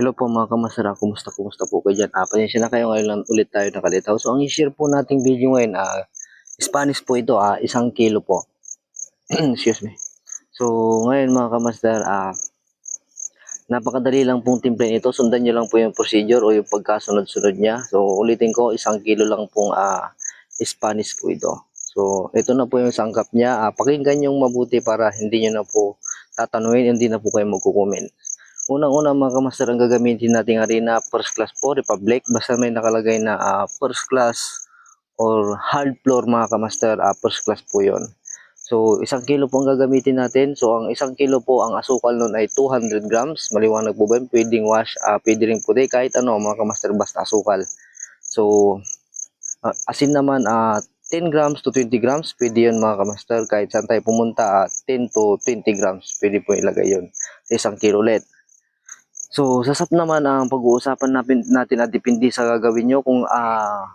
Hello po mga kamasara, kumusta kumusta po kayo dyan? Ah, pasensya na kayo ngayon lang ulit tayo nakalitaw. So ang i-share po nating video ngayon, ah, Spanish po ito, ah, isang kilo po. Excuse me. So ngayon mga kamasar, ah, napakadali lang pong timplahin ito. Sundan nyo lang po yung procedure o yung pagkasunod-sunod niya. So ulitin ko, isang kilo lang pong ah, Spanish po ito. So ito na po yung sangkap niya. Ah, pakinggan yung mabuti para hindi nyo na po tatanungin, hindi na po kayo magkukomment. Unang-una mga kamaster, ang gagamitin nating arena first class po, Republic. Basta may nakalagay na ah, first class or hard floor mga kamaster, ah, first class po yon. So, isang kilo po ang gagamitin natin. So, ang isang kilo po, ang asukal nun ay 200 grams. Maliwanag po ba yun? Pwedeng wash, ah, pwede rin puti, kahit ano mga kamaster, basta asukal. So, ah, asin naman, ah, 10 grams to 20 grams, pwede yun mga kamaster. Kahit saan tayo pumunta, ah, 10 to 20 grams, pwede po ilagay yun sa isang kilo ulit. So, sa naman ang pag-uusapan natin, at depende sa gagawin nyo kung ah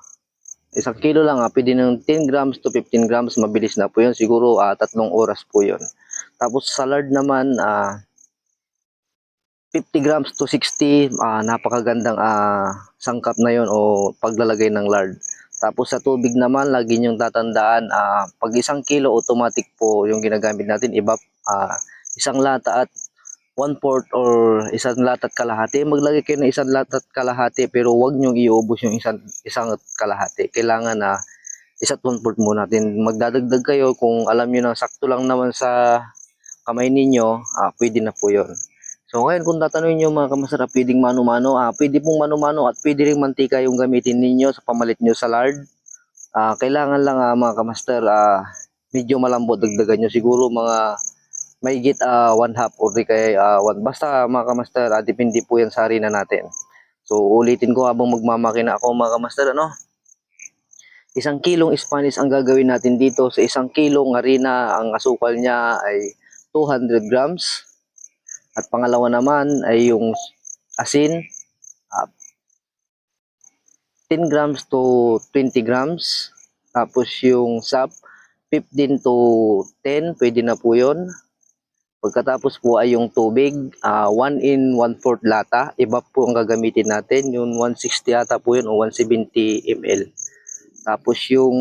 isang kilo lang, ah, pwede ng 10 grams to 15 grams, mabilis na po yun. Siguro ah, tatlong oras po yun. Tapos sa lard naman, ah 50 grams to 60, ah, napakagandang ah, sangkap na yon o paglalagay ng lard. Tapos sa tubig naman, lagi niyong tatandaan, ah, pag isang kilo, automatic po yung ginagamit natin, iba, ah, isang lata at one fourth or isang latat kalahati. Maglagay kayo ng isang latat kalahati pero wag niyong iubos yung isang isang kalahati. Kailangan na isa't one fourth muna natin. Magdadagdag kayo kung alam niyo na sakto lang naman sa kamay ninyo, ah, pwede na po yon. So ngayon kung tatanungin niyo mga kamasarap, pwedeng mano-mano, ah, pwede pong mano-mano at pwede ring mantika yung gamitin ninyo sa pamalit niyo sa lard. Ah, kailangan lang ah, mga kamaster, ah, medyo malambot dagdagan niyo siguro mga may git ah, one half or di kaya ah, one. Basta mga kamaster, ah, depende po yan sa harina natin. So ulitin ko habang magmamakina ako mga kamaster, ano? Isang kilong Spanish ang gagawin natin dito. Sa isang kilong harina, ang asukal niya ay 200 grams. At pangalawa naman ay yung asin, ah, 10 grams to 20 grams. Tapos yung sap, 15 to 10, pwede na po yun. Pagkatapos po ay yung tubig, 1 in 1 4 lata. Iba po ang gagamitin natin, yung 160 yata po yun o 170 ml. Tapos yung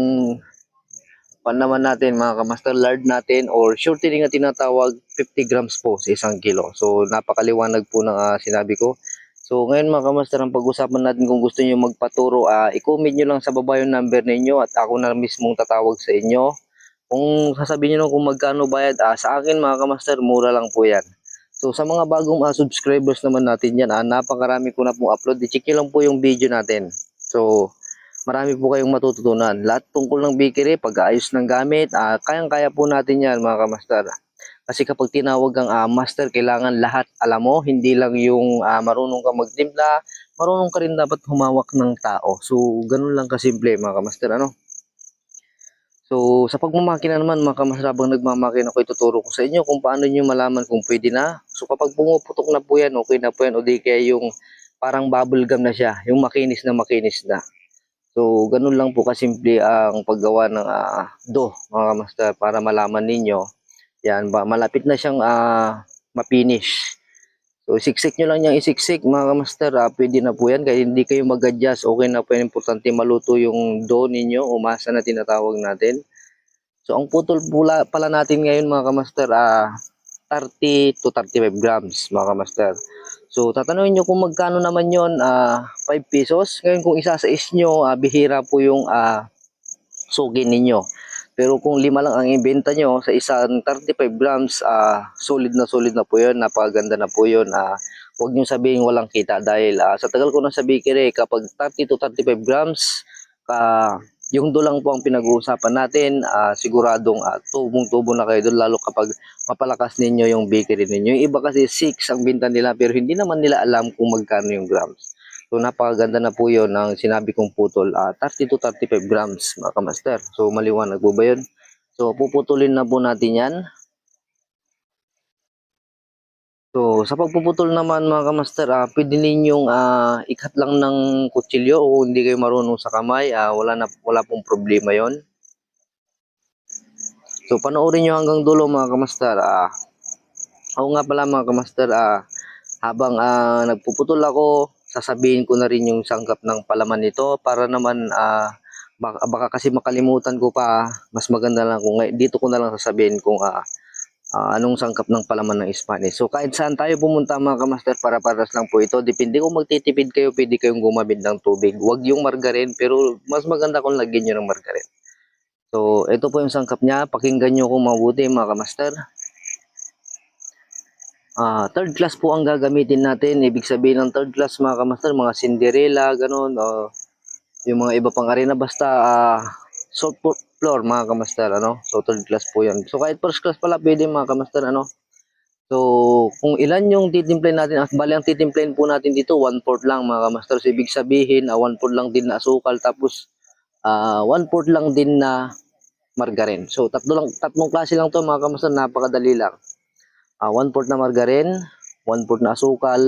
pan naman natin mga kamaster lard natin or shortening na tinatawag 50 grams po sa isang kilo. So napakaliwanag po ng ah, sinabi ko. So ngayon mga kamaster ang pag-usapan natin kung gusto niyo magpaturo, ah, i-comment nyo lang sa baba yung number ninyo at ako na mismong tatawag sa inyo. Kung sasabihin nyo kung magkano bayad, ah, sa akin mga kamaster, mura lang po yan. So sa mga bagong ah, subscribers naman natin yan, ah, napakarami ko na pong upload. I-check lang po yung video natin. So marami po kayong matututunan. Lahat tungkol ng bakery, pag-aayos ng gamit, ah, kayang-kaya po natin yan mga kamaster. Kasi kapag tinawag kang ah, master, kailangan lahat alam mo, hindi lang yung ah, marunong ka magtimpla, marunong ka rin dapat humawak ng tao. So ganun lang kasimple mga kamaster, ano? So, sa pagmamakina naman, mga kamasar, habang nagmamakina ko, ituturo ko sa inyo kung paano nyo malaman kung pwede na. So, kapag pumuputok na po yan, okay na po yan, o di kaya yung parang bubble gum na siya, yung makinis na makinis na. So, ganun lang po kasimple ang paggawa ng ah, dough, mga kamastar, para malaman ninyo. Yan, malapit na siyang ah, mapinish. So, siksik nyo lang niyang isiksik, mga kamaster, ah, pwede na po yan. Kaya hindi kayo mag-adjust, okay na po yan. Importante maluto yung dough ninyo, o masa na tinatawag natin. So, ang putol pula pala natin ngayon, mga kamaster, ah, 30 to 35 grams, mga kamaster. So, tatanungin nyo kung magkano naman yon ah 5 pesos. Ngayon, kung isa sa is nyo, ah, bihira po yung ah, sugi ninyo. Pero kung lima lang ang ibenta nyo sa isang 35 grams, ah, solid na solid na po yun. Napakaganda na po yun. Ah, huwag nyo sabihin walang kita dahil ah, sa tagal ko na sa bakery, kapag 30 to 35 grams, ah, yung doon lang po ang pinag-uusapan natin, ah, siguradong ah, tubong-tubo na kayo doon, lalo kapag mapalakas ninyo yung bakery ninyo. Yung iba kasi 6 ang binta nila, pero hindi naman nila alam kung magkano yung grams. So napakaganda na po yun ng sinabi kong putol, ah 30 to 35 grams mga kamaster. So maliwanag po ba yun? So puputulin na po natin yan. So sa pagpuputol naman mga kamaster, ah, pwede ninyong ah, ikat lang ng kutsilyo o hindi kayo marunong sa kamay, ah, wala, na, wala pong problema yon. So panoorin nyo hanggang dulo mga kamaster. Ah, ako nga pala mga kamaster, ah, habang ah, nagpuputol ako, sasabihin ko na rin yung sangkap ng palaman nito para naman ah, baka, baka kasi makalimutan ko pa, mas maganda lang kung dito ko na lang sasabihin kung ah, ah, anong sangkap ng palaman ng Spanish. So kahit saan tayo pumunta mga kamaster, para paras lang po ito. Depende kung magtitipid kayo, pwede kayong gumamit ng tubig. Huwag yung margarin, pero mas maganda kung lagyan nyo ng margarin. So, ito po yung sangkap niya. Pakinggan nyo kung mabuti mga kamaster. Ah, third class po ang gagamitin natin. Ibig sabihin ng third class mga kamaster, mga Cinderella, ganun. o yung mga iba pang arena. Basta salt po- floor mga kamaster. Ano? So, third class po yan. So, kahit first class pala, pwede mga kamaster. Ano? So, kung ilan yung titimplahin natin, ah, bali ang titimplahin po natin dito, 1/4 lang mga kamaster. So, ibig sabihin, ah, 1/4 lang din na asukal. Tapos, ah 1/4 lang din na margarine. So, tatlo lang, tatlong klase lang to mga kamaster. Napakadali lang. Ah, 1/4 na margarine, 1/4 na asukal,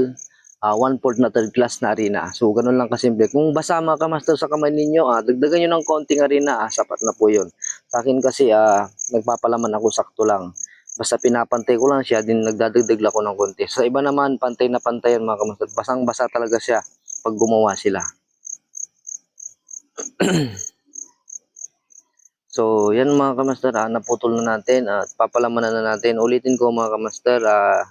ah 1/4 na third class na harina. So, ganun lang kasimple. Kung basa mga kamaster sa kamay ninyo, ah, dagdagan nyo ng konting harina, ah, sapat na po yun. Sa akin kasi, ah, nagpapalaman ako sakto lang. Basta pinapantay ko lang siya, din nagdadagdag ako ng konti. Sa iba naman, pantay na pantay yan mga kamaster. Basang-basa talaga siya pag gumawa sila. So, yan mga kamaster, ah, naputol na natin at papalamanan na natin. Ulitin ko mga kamaster, ah,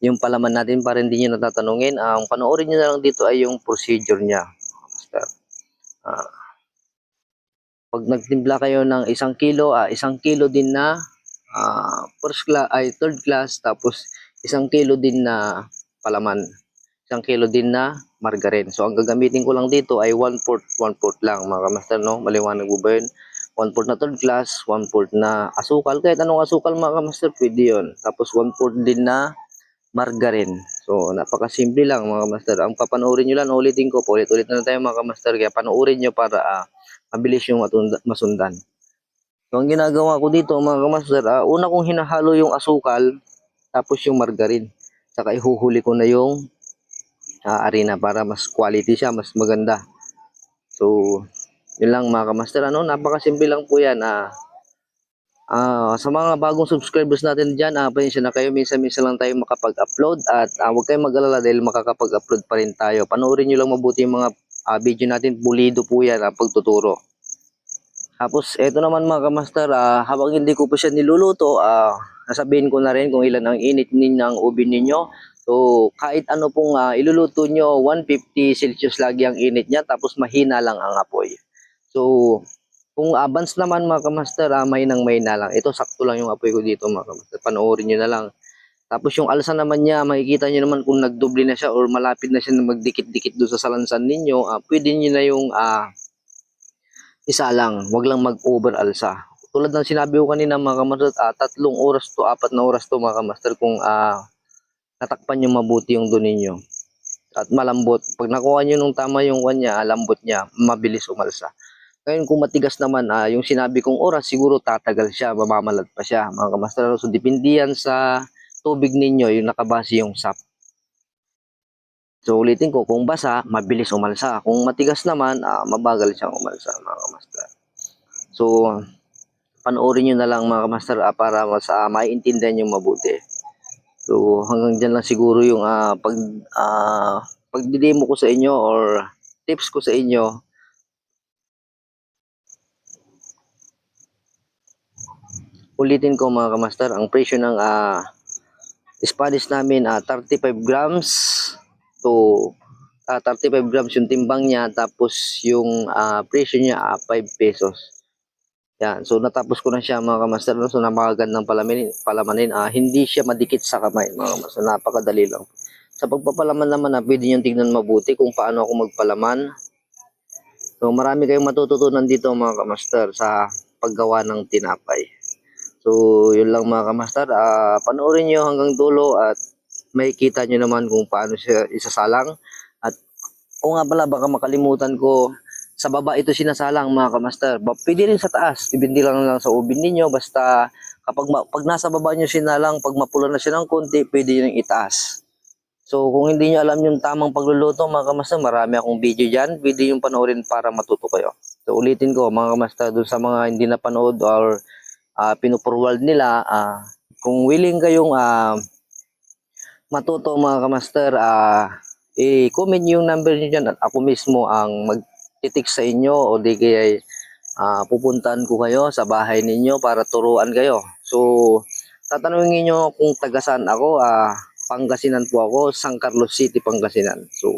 yung palaman natin para hindi nyo natatanungin. Ang panoorin nyo na lang dito ay yung procedure niya. Kamaster. Ah, pag nagtimpla kayo ng isang kilo, ah, isang kilo din na ah, first class, ay third class, tapos isang kilo din na palaman. Isang kilo din na margarine. So, ang gagamitin ko lang dito ay 1/4, 1/4 lang mga kamaster, no? Maliwanag po ba yun? 1/4 na third class, 1/4 na asukal. Kahit anong asukal mga kamaster, pwede yun. Tapos 1/4 din na margarine. So, napakasimple lang mga kamaster. Ang papanoorin nyo lang, ulitin ko, ulit-ulit na tayo mga kamaster. Kaya panoorin nyo para ah, mabilis yung matunda- masundan. So, ang ginagawa ko dito mga kamaster, ah, una kong hinahalo yung asukal, tapos yung margarine. Saka ihuhuli ko na yung ah, arena para mas quality siya, mas maganda. So, yun lang mga kamaster. Ano, napakasimple lang po yan. Ah, ah, sa mga bagong subscribers natin dyan, ah, pasensya na kayo. Minsan-minsan lang tayo makapag-upload at ah, huwag kayong mag-alala dahil makakapag-upload pa rin tayo. Panoorin nyo lang mabuti yung mga ah, video natin. Pulido po yan ah, pagtuturo. Tapos, eto naman mga kamaster, ah, habang hindi ko pa siya niluluto, ah, nasabihin ko na rin kung ilan ang init ninyo ng ubin ninyo. So, kahit ano pong ah, iluluto nyo, 150 Celsius lagi ang init niya, tapos mahina lang ang apoy. So, kung abans naman mga kamaster, ah, may nang may na lang. Ito, sakto lang yung apoy ko dito mga kamaster. Panoorin nyo na lang. Tapos yung alsa naman niya, makikita nyo naman kung nagdoble na siya or malapit na siya na magdikit-dikit doon sa salansan ninyo, ah, pwede nyo na yung ah, isa lang. Wag lang mag-over alsa. Tulad ng sinabi ko kanina mga kamaster, ah, tatlong oras to, apat na oras to mga kamaster kung ah, natakpan nyo mabuti yung doon ninyo. At malambot. Pag nakuha nyo nung tama yung kanya, ah, lambot niya, mabilis umalsa. Ngayon kung matigas naman, ah, yung sinabi kong oras, siguro tatagal siya, mamamalad pa siya mga kamaster. So depende sa tubig ninyo, yung nakabase yung sap. So ulitin ko, kung basa, mabilis umalsa. Kung matigas naman, ah, mabagal siyang umalsa mga kamaster. So, panoorin nyo na lang mga kamaster ah, para mas ah, maiintindihan yung mabuti. So, hanggang dyan lang siguro yung ah, pag, ah, pagdidemo ko sa inyo or tips ko sa inyo. Ulitin ko mga kamaster, ang presyo ng ah, Spanish namin ah, 35 grams to ah, 35 grams yung timbang niya tapos yung ah, presyo niya ah, 5 pesos. Yan, so natapos ko na siya mga kamaster. So napakagandang palamanin, palamanin. Ah, hindi siya madikit sa kamay mga kamaster. Napakadali lang. Sa pagpapalaman naman, ah, pwede nyo tignan mabuti kung paano ako magpalaman. So marami kayong matututunan dito mga kamaster sa paggawa ng tinapay. So yun lang mga kamaster. Ah, panoorin nyo hanggang dulo at makikita nyo naman kung paano siya isasalang. At o nga pala, baka makalimutan ko, sa baba ito sinasalang mga kamaster. Pwede rin sa taas, hindi lang lang sa ubin ninyo. Basta kapag pag nasa baba nyo sinalang, pag mapula na siya ng konti, pwede nyo itaas. So kung hindi nyo alam yung tamang pagluluto mga kamaster, marami akong video dyan. Pwede yung panoorin para matuto kayo. So ulitin ko mga kamaster, dun sa mga hindi napanood or uh, pinuforward nila, ah, kung willing kayong ah, matuto mga kamaster, ah i-comment yung number niyo dyan at ako mismo ang magtitik sa inyo o di kaya ah, pupuntahan ko kayo sa bahay ninyo para turuan kayo. So, tatanungin niyo kung taga saan ako, ah Pangasinan po ako, San Carlos City, Pangasinan. So,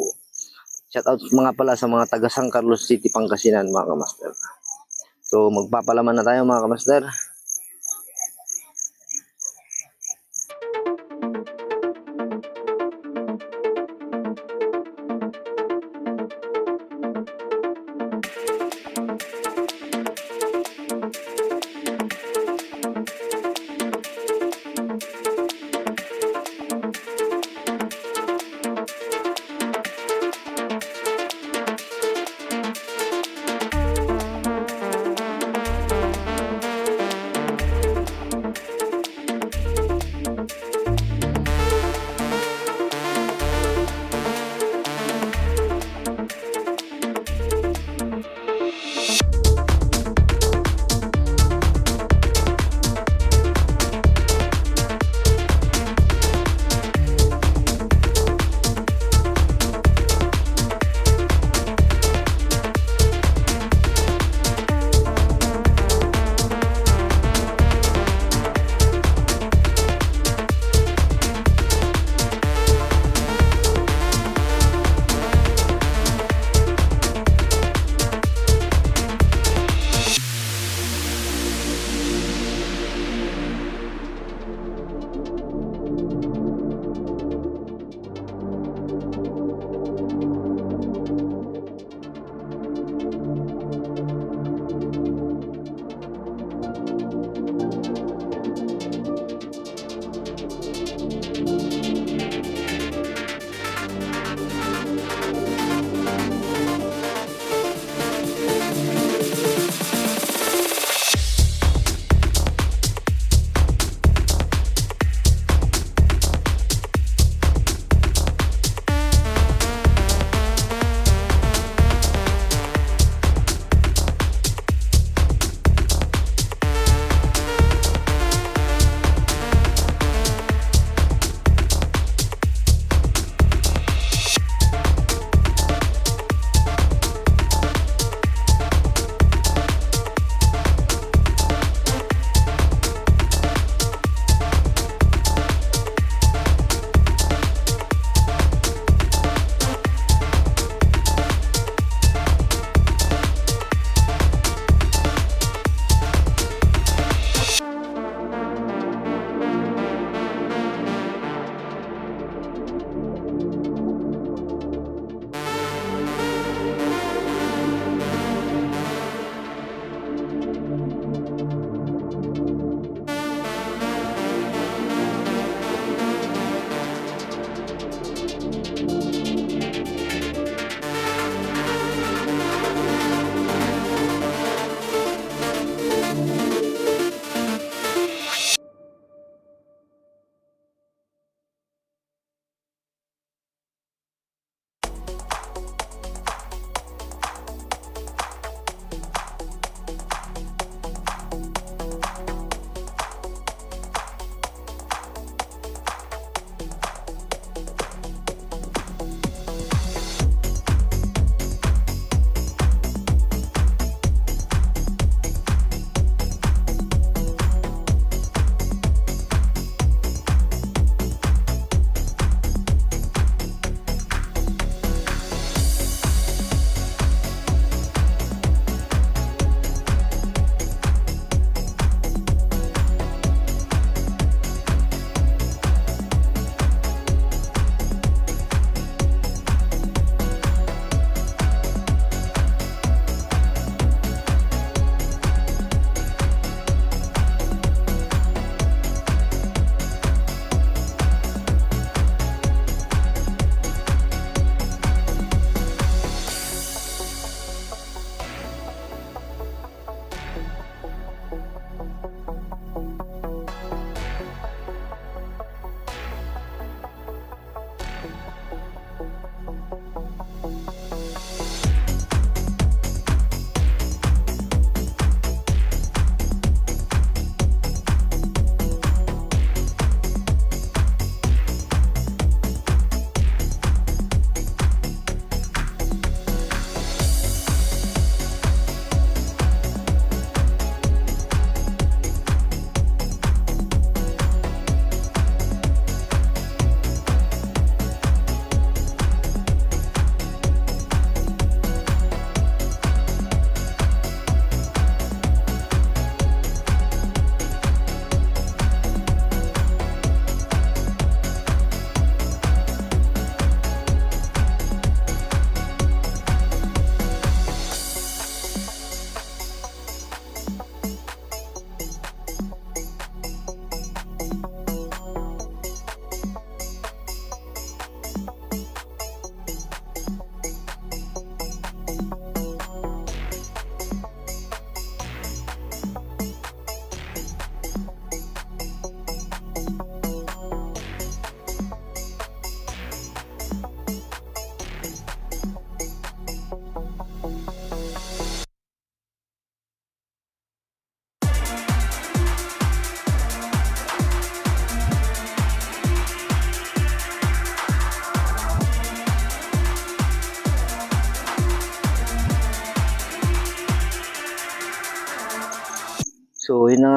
shout out mga pala sa mga taga San Carlos City, Pangasinan mga kamaster. So, magpapalaman na tayo mga kamaster.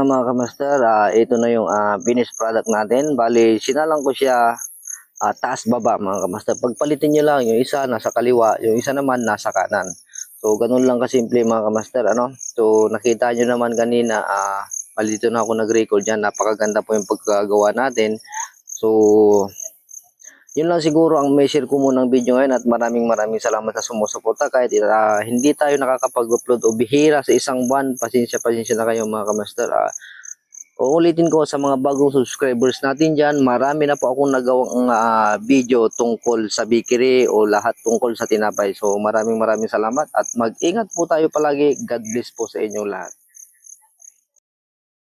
Mga kamaster, ah, ito na yung ah, finished product natin. Bali, sinalang ko siya ah, taas baba mga kamaster. Pagpalitin nyo lang, yung isa nasa kaliwa, yung isa naman nasa kanan. So, ganun lang kasimple mga kamaster, ano? So, nakita nyo naman kanina, ah, bali dito na ako nag-record dyan. Napakaganda po yung pagkagawa natin. So, yun lang siguro ang may share ko muna ng video ngayon at maraming maraming salamat sa sumusuporta kahit ah, hindi tayo nakakapag-upload o bihira sa isang buwan. Pasensya, pasensya na kayo mga kamaster. Ah, uulitin ko sa mga bagong subscribers natin dyan, marami na po akong nagawang ah, video tungkol sa bikiri o lahat tungkol sa tinapay. So maraming maraming salamat at mag-ingat po tayo palagi. God bless po sa inyong lahat.